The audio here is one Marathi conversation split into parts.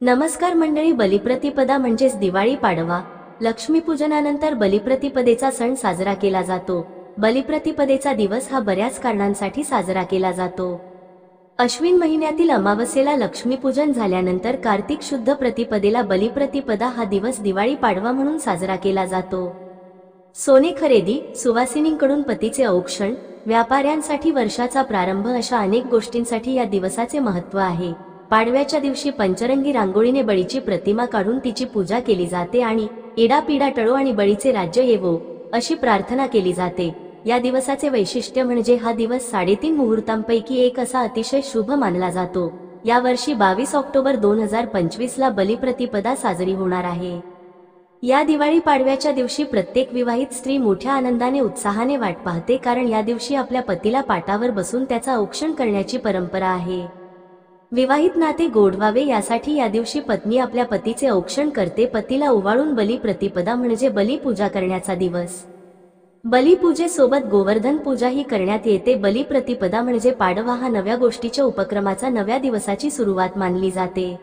नमस्कार मंडळी बलिप्रतिपदा म्हणजेच दिवाळी पाडवा. लक्ष्मीपूजनानंतर बलिप्रतिपदेचा सण साजरा केला जातो. बलिप्रतिपदेचा दिवस हा बऱ्याच कारणांसाठी साजरा केला जातो. अश्विन महिन्यातील अमावस्येला लक्ष्मीपूजन झाल्यानंतर कार्तिक शुद्ध प्रतिपदेला बलिप्रतिपदा हा दिवस दिवाळी पाडवा म्हणून साजरा केला जातो. सोने खरेदी सुवासिनींकडून पतीचे औक्षण व्यापाऱ्यांसाठी वर्षाचा प्रारंभ अशा अनेक गोष्टींसाठी या दिवसाचे महत्त्व आहे. पाडव्याच्या दिवशी पंचरंगी रांगोळीने बळीची प्रतिमा काढून तिची पूजा केली जाते आणि इडापिडा टळो आणि बळीचे राज्य येवो अशी प्रार्थना केली जाते. या दिवसाचे वैशिष्ट्य म्हणजे हा दिवस साडेतीन मुहूर्तांपैकी एक असा अतिशय शुभ मानला जातो. या वर्षी बावीस ऑक्टोबर दोन हजार पंचवीस ला बलिप्रतिपदा साजरी होणार आहे. या दिवाळी पाडव्याच्या दिवशी प्रत्येक विवाहित स्त्री मोठ्या आनंदाने उत्साहाने वाट पाहते कारण या दिवशी आपल्या पतीला पाटावर बसून त्याचा औक्षण करण्याची परंपरा आहे. विवाहित नाते गोडवावे यासाठी या दिवशी पत्नी आपल्या पतीचे औक्षण करते. पतीला उवाळून बली प्रतिपदा म्हणजे बलीपूजा करण्याचा दिवस. बलिपूजेसोबत गोवर्धन पूजाही करण्यात येते. बली प्रतिपदा म्हणजे पाडवा हा नव्या गोष्टीच्या उपक्रमाचा नव्या दिवसाची सुरुवात मानली जाते.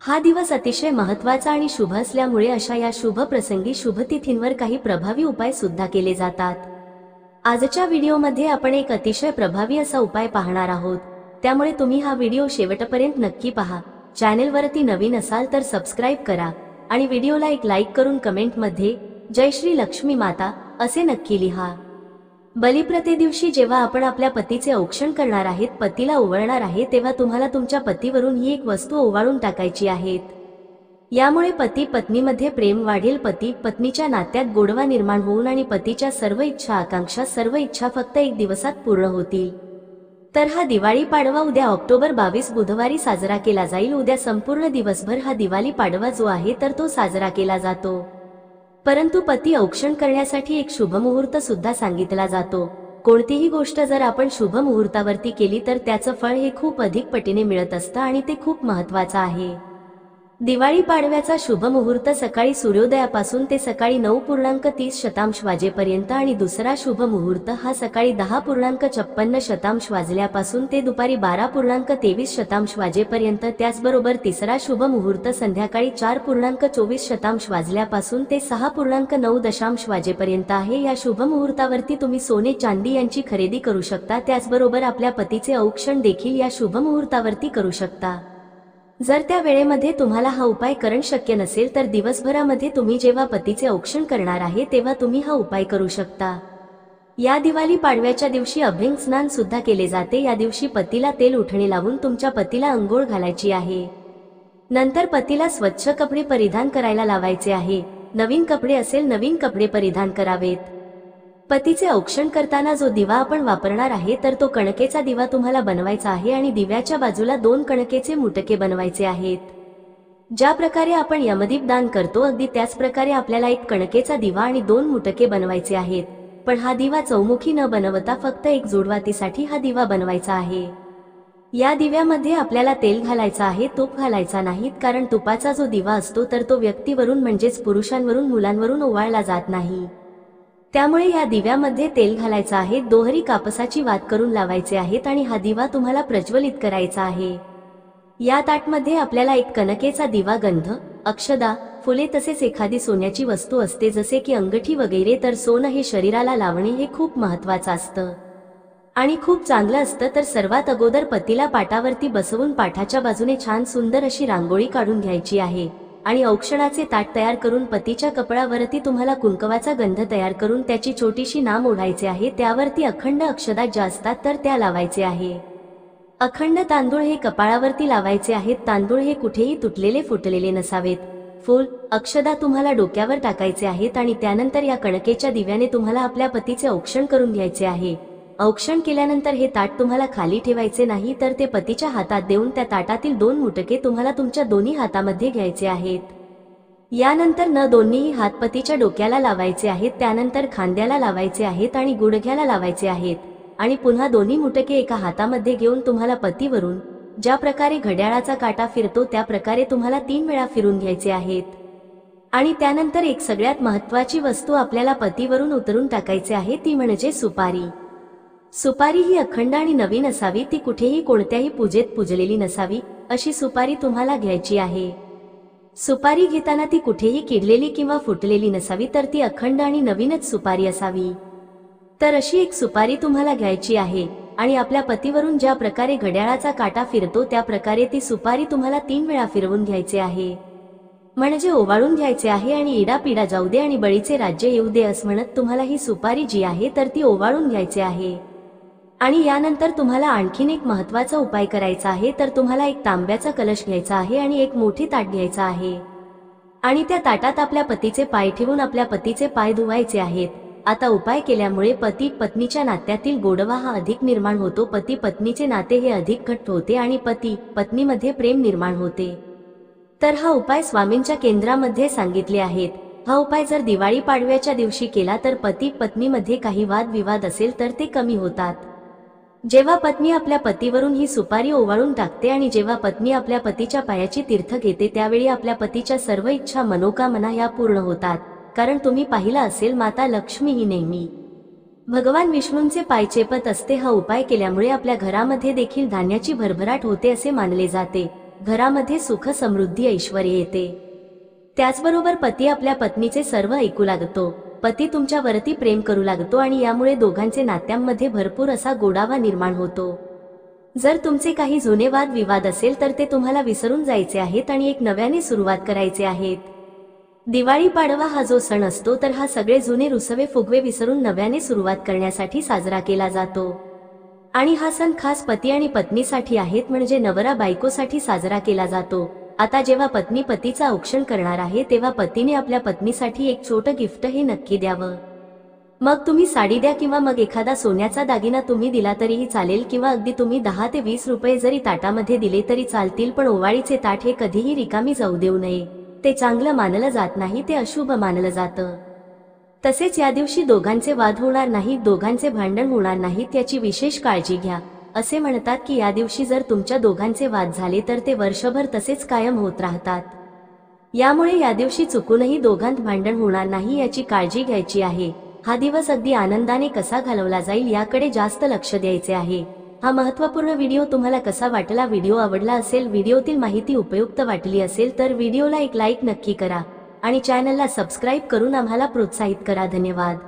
हा दिवस अतिशय महत्त्वाचा आणि शुभ असल्यामुळे अशा या शुभ प्रसंगी शुभतिथींवर काही प्रभावी उपाय सुद्धा केले जातात. आजच्या व्हिडिओमध्ये आपण एक अतिशय प्रभावी असा उपाय पाहणार आहोत. त्यामुळे तुम्ही हा व्हिडिओ शेवटपर्यंत नक्की पहा. चॅनेलवरती नवीन असाल तर सबस्क्राईब करा आणि व्हिडिओला एक लाईक करून कमेंटमध्ये जय श्री लक्ष्मी माता असे नक्की लिहा. बलिप्रते दिवशी जेव्हा आपण आपल्या पतीचे औक्षण करणार आहेत पतीला ओवळणार आहे तेव्हा तुम्हाला तुमच्या पतीवरून ही एक वस्तू ओवाळून टाकायची आहेत. यामुळे पती पत्नीमध्ये प्रेम वाढेल पती पत्नीच्या नात्यात गोडवा निर्माण होऊन आणि पतीच्या सर्व इच्छा आकांक्षा सर्व इच्छा फक्त एक दिवसात पूर्ण होतील. तर हा दिवाळी पाडवा उद्या ऑक्टोबर बावीस बुधवारी साजरा केला जाईल. उद्या संपूर्ण दिवसभर हा दिवाळी पाडवा जो आहे तर तो साजरा केला जातो. परंतु पती औक्षण करण्यासाठी एक शुभ मुहूर्त सुद्धा सांगितला जातो. कोणतीही गोष्ट जर आपण शुभ मुहूर्तावरती केली तर त्याचं फळ हे खूप अधिक पटीने मिळत असतं आणि ते खूप महत्वाचं आहे. दिवाळी पाडव्याचा शुभ मुहूर्त सकाळी सूर्योदयापासून ते सकाळी नऊ पूर्णांक तीस शतांश वाजेपर्यंत आणि दुसरा शुभ मुहूर्त हा सकाळी दहा पूर्णांक छप्पन्न शतांश वाजल्यापासून ते दुपारी बारा पूर्णांक तेवीस शतांश वाजेपर्यंत त्याचबरोबर तिसरा शुभ मुहूर्त संध्याकाळी चार पूर्णांक चोवीस शतांश वाजल्यापासून ते सहा पूर्णांक नऊ दशांश वाजेपर्यंत आहे. या शुभ मुहूर्तावरती तुम्ही सोने चांदी यांची खरेदी करू शकता. त्याचबरोबर आपल्या पतीचे औक्षण देखील या शुभ मुहूर्तावरती करू शकता. जर त्या वेळेमध्ये तुम्हाला हा उपाय करण शक्य नसेल तर दिवसभरामध्ये तुम्ही जेव्हा पतीचे औक्षण करणार आहे तेव्हा तुम्ही हा उपाय करू शकता. या दिवाळी पाडव्याच्या दिवशी अभ्यंग स्नान सुद्धा केले जाते. या दिवशी पतीला तेल उठणे लावून तुमच्या पतीला अंघोळ घालायची आहे. नंतर पतीला स्वच्छ कपडे परिधान करायला लावायचे आहे. नवीन कपडे असेल नवीन कपडे परिधान करावेत. पतीचे औक्षण करताना जो दिवा आपण वापरणार आहे तर तो कणकेचा दिवा तुम्हाला बनवायचा आहे आणि दिव्याच्या बाजूला दोन कणकेचे मुटके बनवायचे आहेत. ज्या प्रकारे आपण यमदीप दान करतो अगदी त्याच प्रकारे आपल्याला एक कणकेचा दिवा आणि दोन मुटके बनवायचे आहेत. पण हा दिवा चौमुखी न बनवता फक्त एक जोडवातीसाठी हा दिवा बनवायचा आहे. या दिव्यामध्ये आपल्याला तेल घालायचं आहे तूप घालायचा नाहीत कारण तुपाचा जो दिवा असतो तर तो व्यक्तीवरून म्हणजेच पुरुषांवरून मुलांवरून ओवाळला जात नाही. त्यामुळे या दिव्यामध्ये तेल घालायचं आहे दोहरी कापसाची वात करून लावायचे आहेत आणि हा दिवा तुम्हाला प्रज्वलित करायचा आहे. या ताटमध्ये आपल्याला एक कनकेचा दिवा गंध अक्षदा फुले तसेच एखादी सोन्याची वस्तू असते जसे की अंगठी वगैरे तर सोनं हे शरीराला लावणे हे खूप महत्वाचं असतं. आणि खूप चांगलं असतं तर सर्वात अगोदर पतीला पाटावरती बसवून पाठाच्या बाजूने छान सुंदर अशी रांगोळी काढून घ्यायची आहे. आणि औक्षणाचे ताट तयार करून पतीच्या कपडावरती तुम्हाला कुंकवाचा गंध तयार करून त्याची छोटीशी नाम ओढायचे आहे त्यावरती अखंड अक्षदा ज्या असतात तर त्या लावायचे आहे. अखंड तांदूळ हे कपाळावरती लावायचे आहेत तांदूळ हे कुठेही तुटलेले फुटलेले नसावेत. फुल अक्षदा तुम्हाला डोक्यावर टाकायचे आहेत आणि त्यानंतर या कणकेच्या दिव्याने तुम्हाला आपल्या पतीचे औक्षण करून घ्यायचे आहे. औक्षण केल्यानंतर हे ताट तुम्हाला खाली ठेवायचे नाही तर ते पतीच्या हातात देऊन त्या ताटातील दोन मुटके तुम्हाला तुमच्या दोन्ही हातामध्ये घ्यायचे आहेत. यानंतर न दोन्हीही हात पतीच्या डोक्याला लावायचे आहेत त्यानंतर खांद्याला लावायचे आहेत आणि गुडघ्याला लावायचे आहेत. आणि पुन्हा दोन्ही मुटके एका हातामध्ये घेऊन तुम्हाला पतीवरून ज्या प्रकारे घड्याळाचा काटा फिरतो त्या प्रकारे तुम्हाला तीन वेळा फिरून घ्यायचे आहेत. आणि त्यानंतर एक सगळ्यात महत्वाची वस्तू आपल्याला पतीवरून उतरून टाकायचे आहे ती म्हणजे सुपारी. सुपारी ही अखंड आणि नवीन असावी ती कुठेही कोणत्याही पूजेत पूजलेली नसावी अशी सुपारी तुम्हाला घ्यायची आहे. सुपारी घेताना ती कुठेही किडलेली किंवा फुटलेली नसावी तर ती अखंड आणि नवीनच सुपारी असावी. तर अशी एक सुपारी तुम्हाला घ्यायची आहे आणि आपल्या पतीवरून ज्या प्रकारे घड्याळाचा काटा फिरतो त्या प्रकारे ती सुपारी तुम्हाला तीन वेळा फिरवून घ्यायचे आहे. म्हणजे ओवाळून घ्यायचे आहे आणि इडापिडा जाऊ दे आणि बळीचे राज्य येऊ दे असं म्हणत तुम्हाला ही सुपारी जी आहे तर ती ओवाळून घ्यायचे आहे. आणि यानंतर तुम्हाला आणखीन एक महत्त्वाचा उपाय करायचा आहे तर तुम्हाला एक तांब्याचा कलश घ्यायचा आहे आणि एक मोठी ताट घ्यायचा आहे. आणि त्या ताटात आपल्या पतीचे पाय ठेवून आपल्या पतीचे पाय धुवायचे आहेत. आता उपाय केल्यामुळे पती पत्नीच्या नात्यातील गोडवा हा अधिक निर्माण होतो पती पत्नीचे नाते हे अधिक घट्ट होते आणि पती पत्नीमध्ये प्रेम निर्माण होते. तर हा उपाय स्वामींच्या केंद्रामध्ये सांगितले आहेत. हा उपाय जर दिवाळी पाडव्याच्या दिवशी केला तर पती पत्नीमध्ये काही वाद विवाद असेल तर ते कमी होतात. जेव्हा पत्नी आपल्या पतीवरून ही सुपारी ओवाळून टाकते आणि जेव्हा पत्नी आपल्या पतीच्या पायाची तीर्थ घेते त्यावेळी आपल्या पतीच्या सर्व इच्छा मनोकामना या पूर्ण होतात. कारण तुम्ही पाहिला असेल माता लक्ष्मी ही नेहमी भगवान विष्णूंचे पाय चेपत असते. हा उपाय केल्यामुळे आपल्या घरामध्ये देखील धान्याची भरभराट होते असे मानले जाते. घरामध्ये सुख समृद्धी ऐश्वर येते. त्याचबरोबर पती आपल्या पत्नीचे सर्व ऐकू लागतो. पती तुमच्यावरती प्रेम करू लागतो आणि यामुळे दोघांचे नात्यांमध्ये भरपूर असा गोडावा निर्माण होतो. जर तुमचे काही जुने वाद विवाद असेल तर ते तुम्हाला विसरून जायचे आहेत आणि एक नव्याने सुरुवात करायचे आहेत. दिवाळी पाडवा हा जो सण असतो तर हा सगळे जुने रुसवे फुगवे विसरून नव्याने सुरुवात करण्यासाठी साजरा केला जातो. आणि हा सण खास पती आणि पत्नीसाठी आहेत म्हणजे नवरा बायकोसाठी साजरा केला जातो. आता जेव्हा पत्नी पतीचा औक्षण करणार आहे तेव्हा पतीने आपल्या पत्नीसाठी एक छोटं गिफ्ट हे नक्की द्यावं. मग तुम्ही साडी द्या किंवा मग एखादा सोन्याचा दागिना तुम्ही दिला तरीही चालेल किंवा अगदी तुम्ही दहा ते वीस रुपये जरी ताटामध्ये दिले तरी चालतील पण ओवाळीचे ताट हे कधीही रिकामी जाऊ देऊ नये. ते चांगलं मानलं जात नाही ते अशुभ मानलं जातं. तसेच या दिवशी दोघांचे वाद होणार नाहीत दोघांचे भांडण होणार नाहीत याची विशेष काळजी घ्या. असे म्हणतात की या दिवशी जर तुमच्या दोघांचे वाद झाले तर ते वर्षभर तसेच कायम होत राहतात. यामुळे या दिवशी चुकूनही दोघांत भांडण होणार नाही याची काळजी घ्यायची आहे. हा दिवस अगदी आनंदाने कसा घालवला जाईल याकडे जास्त लक्ष द्यायचे आहे. हा महत्त्वपूर्ण व्हिडिओ तुम्हाला कसा वाटला व्हिडिओ आवडला असेल व्हिडिओतील माहिती उपयुक्त वाटली असेल तर व्हिडिओला एक लाईक नक्की करा आणि चॅनलला सबस्क्राईब करून आम्हाला प्रोत्साहित करा. धन्यवाद.